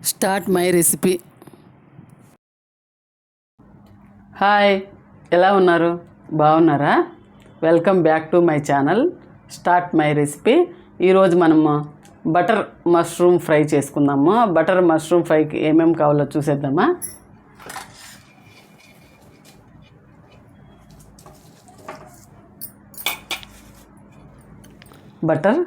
Start my recipe. Hi ఎలా ఉన్నారు? బాగున్నారా? Welcome back to my channel start my recipe. ఈరోజు మనము బటర్ మష్రూమ్ ఫ్రై చేసుకుందాము? బటర్ మష్రూమ్ ఫ్రైకి ఏమేమి కావాలో చూసేద్దామా? బటర్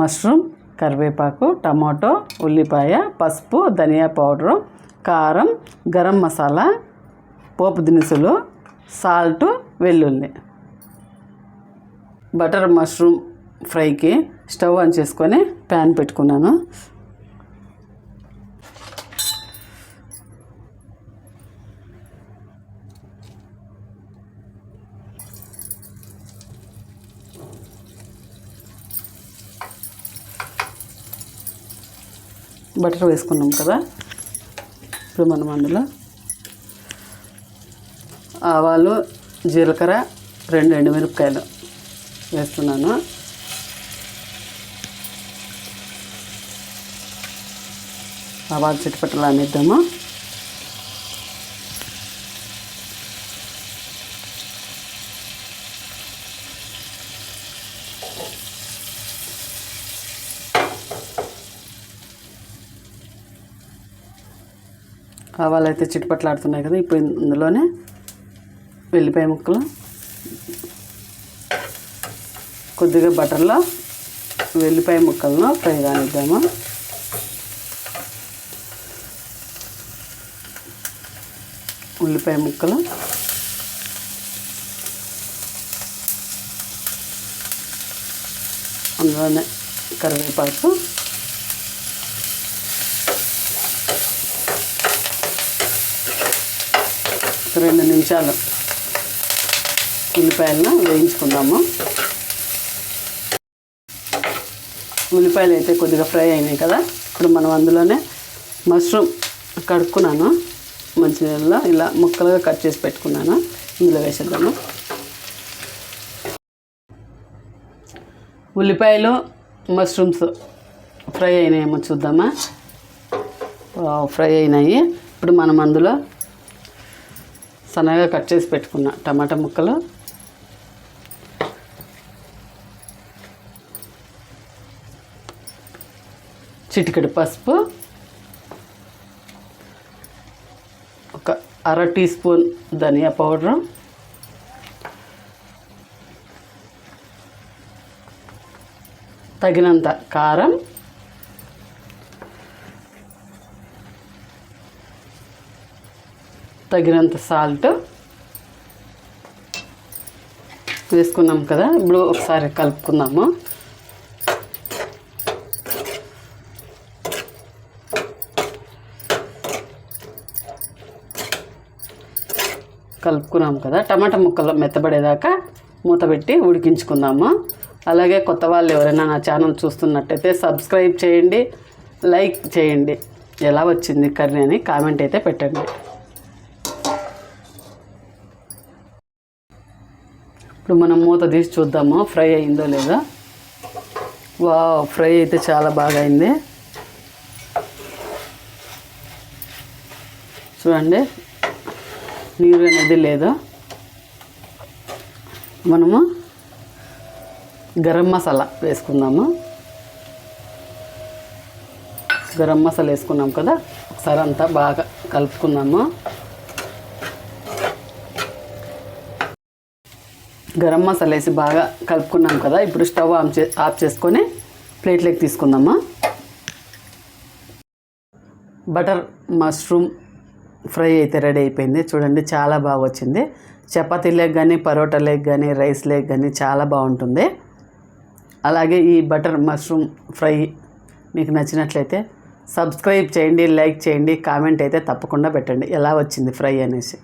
మష్రూమ్ కరివేపాకు టమాటో ఉల్లిపాయ పసుపు ధనియా పౌడరు కారం గరం మసాలా పోపు దినుసులు సాల్ట్ వెల్లుల్లి. బటర్ మష్రూమ్ ఫ్రైకి స్టవ్ ఆన్ చేసుకొని ప్యాన్ పెట్టుకున్నాను. బటర్ వేసుకున్నాం కదా. ఇప్పుడు మనం అందులో ఆవాలు జీలకర్ర రెండు ఎండుమిరపకాయలు వేస్తున్నాను. ఆవాలు చిట్టుపట్టలు అనేద్దాము ఆవాలు అయితే చిట్టుపట్లాడుతున్నాయి కదా ఇప్పుడు ఇందులోనే వెల్లిపాయ ముక్కలు కొద్దిగా బటర్లో వెల్లిపాయ ముక్కలను ఫ్రై కానిద్దాము. ఉల్లిపాయ ముక్కలు అందులోనే కరివేపాకు ఒక రెండు నిమిషాలు ఉల్లిపాయలను వేయించుకుందాము. ఉల్లిపాయలు అయితే కొద్దిగా ఫ్రై అయినాయి కదా. ఇప్పుడు మనం అందులోనే మష్రూమ్ కడుక్కున్నాను. మంచినీళ్ళలో ఇలా ముక్కలుగా కట్ చేసి పెట్టుకున్నాను. ఇందులో వేసేద్దాము. ఉల్లిపాయలు మష్రూమ్స్ ఫ్రై అయినాయేమో చూద్దామా? ఫ్రై అయినాయి. ఇప్పుడు మనం అందులో సన్నగా కట్ చేసి పెట్టుకున్న టమాటా ముక్కలు. చిటికెడు పసుపు. ఒక అర టీ స్పూన్ ధనియా పౌడరు. తగినంత కారం. తగినంత సాల్ట్ వేసుకున్నాం కదా ఇప్పుడు ఒకసారి కలుపుకుందాము. కలుపుకున్నాం కదా టమాటా ముక్కలు మెత్తబడేదాకా మూత పెట్టి ఉడికించుకుందాము. అలాగే కొత్త వాళ్ళు ఎవరైనా నా ఛానల్ చూస్తున్నట్టయితే సబ్స్క్రైబ్ చేయండి లైక్ చేయండి. ఎలా వచ్చింది కర్రీ అని కామెంట్ అయితే పెట్టండి. ఇప్పుడు మనం మూత తీసి చూద్దాము? ఫ్రై అయిందో లేదో? వా ఫ్రై అయితే చాలా బాగా అయింది. చూడండి నీరు అనేది లేదు? మనము గరం మసాలా వేసుకుందాము? గరం మసాలా వేసుకున్నాం కదా? ఒకసారి అంతా బాగా కలుపుకుందాము? గరం మసాలా వేసి బాగా కలుపుకున్నాం కదా ఇప్పుడు స్టవ్ ఆఫ్ చే ఆఫ్ చేసుకొని ప్లేట్లోకి తీసుకుందామా? బటర్ మష్రూమ్ ఫ్రై అయితే రెడీ అయిపోయింది. చూడండి చాలా బాగా వచ్చింది. చపాతీ లేక్ కానీ పరోటా లేక్ కానీ రైస్ లేక్ కానీ చాలా బాగుంటుంది. అలాగే ఈ బటర్ మష్రూమ్ ఫ్రై మీకు నచ్చినట్లయితే సబ్స్క్రైబ్ చేయండి లైక్ చేయండి కామెంట్ అయితే తప్పకుండా పెట్టండి. ఎలా వచ్చింది ఫ్రై అనేసి.